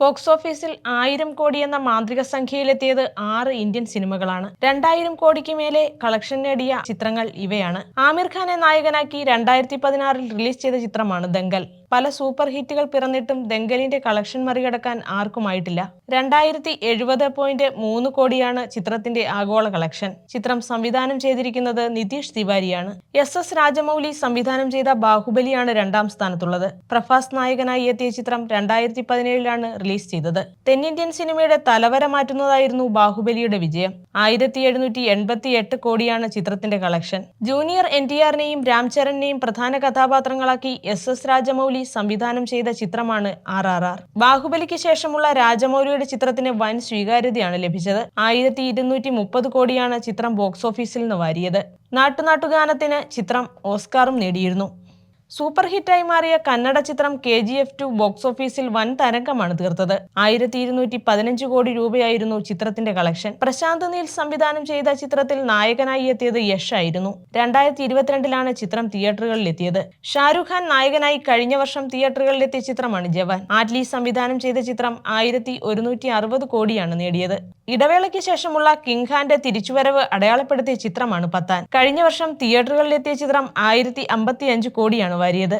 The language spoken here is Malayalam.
ബോക്സ് ഓഫീസിൽ ആയിരം കോടി എന്ന മാന്ത്രിക സംഖ്യയിലെത്തിയത് ആറ് ഇന്ത്യൻ സിനിമകളാണ്. രണ്ടായിരം കോടിക്ക് മേലെ കളക്ഷൻ നേടിയ ചിത്രങ്ങൾ ഇവയാണ്. ആമിർ ഖാനെ നായകനാക്കി രണ്ടായിരത്തി പതിനാറിൽ റിലീസ് ചെയ്ത ചിത്രമാണ് ദംഗൽ. പല സൂപ്പർ ഹിറ്റുകൾ പിറന്നിട്ടും ദംഗലിന്റെ കളക്ഷൻ മറികടക്കാൻ ആർക്കുമായിട്ടില്ല. രണ്ടായിരത്തി എഴുപത് പോയിന്റ് മൂന്ന് കോടിയാണ് ചിത്രത്തിന്റെ ആഗോള കളക്ഷൻ. ചിത്രം സംവിധാനം ചെയ്തിരിക്കുന്നത് നിതീഷ് തിവാരിയാണ്. എസ് എസ് രാജമൗലി സംവിധാനം ചെയ്ത ബാഹുബലിയാണ് രണ്ടാം സ്ഥാനത്തുള്ളത്. പ്രഭാസ് നായകനായി എത്തിയ ചിത്രം രണ്ടായിരത്തി പതിനേഴിലാണ് റിലീസ് ചെയ്തത്. തെന്നിന്ത്യൻ സിനിമയുടെ തലവര മാറ്റുന്നതായിരുന്നു ബാഹുബലിയുടെ വിജയം. ആയിരത്തി എഴുന്നൂറ്റി എൺപത്തി എട്ട് കോടിയാണ് ചിത്രത്തിന്റെ കളക്ഷൻ. ജൂനിയർ എൻ ടി ആറിനെയും രാംചരണിനെയും പ്രധാന കഥാപാത്രങ്ങളാക്കി എസ് എസ് രാജമൗലി സംവിധാനം ചെയ്ത ചിത്രമാണ് ആർ ആർ ആർ. ബാഹുബലിക്ക് ശേഷമുള്ള രാജമൗലിയുടെ ചിത്രത്തിന് വൻ സ്വീകാര്യതയാണ് ലഭിച്ചത്. ആയിരത്തി ഇരുന്നൂറ്റി മുപ്പത് കോടിയാണ് ചിത്രം ബോക്സ് ഓഫീസിൽ നിന്ന് വാരിയത്. നാട്ടുനാട്ടുഗാനത്തിന് ചിത്രം ഓസ്കാറും നേടിയിരുന്നു. സൂപ്പർ ഹിറ്റായി മാറിയ കന്നഡ ചിത്രം K G F two box ഓഫീസിൽ വൻ തരംഗമാണ് തീർത്തത്. ആയിരത്തി ഇരുന്നൂറ്റി പതിനഞ്ച് കോടി രൂപയായിരുന്നു ചിത്രത്തിന്റെ കളക്ഷൻ. പ്രശാന്ത് നീൽ സംവിധാനം ചെയ്ത ചിത്രത്തിൽ നായകനായി എത്തിയത് യഷ് ആയിരുന്നു. രണ്ടായിരത്തി ഇരുപത്തിരണ്ടിലാണ് ചിത്രം തിയേറ്ററുകളിൽ എത്തിയത്. ഷാരൂഖ് ഖാൻ നായകനായി കഴിഞ്ഞ വർഷം തിയേറ്ററുകളിൽ എത്തിയ ചിത്രമാണ് ജവാൻ. ആറ്റ്ലി സംവിധാനം ചെയ്ത ചിത്രം ആയിരത്തി ഒരുന്നൂറ്റി അറുപത് കോടിയാണ് നേടിയത്. ഇടവേളയ്ക്ക് ശേഷമുള്ള കിങ് ഖാന്റെ തിരിച്ചുവരവ് അടയാളപ്പെടുത്തിയ ചിത്രമാണ് പത്താൻ. കഴിഞ്ഞ വർഷം തിയേറ്ററുകളിൽ എത്തിയ ചിത്രം ആയിരത്തി അമ്പത്തി അഞ്ച് കോടിയാണ് വാരിയത്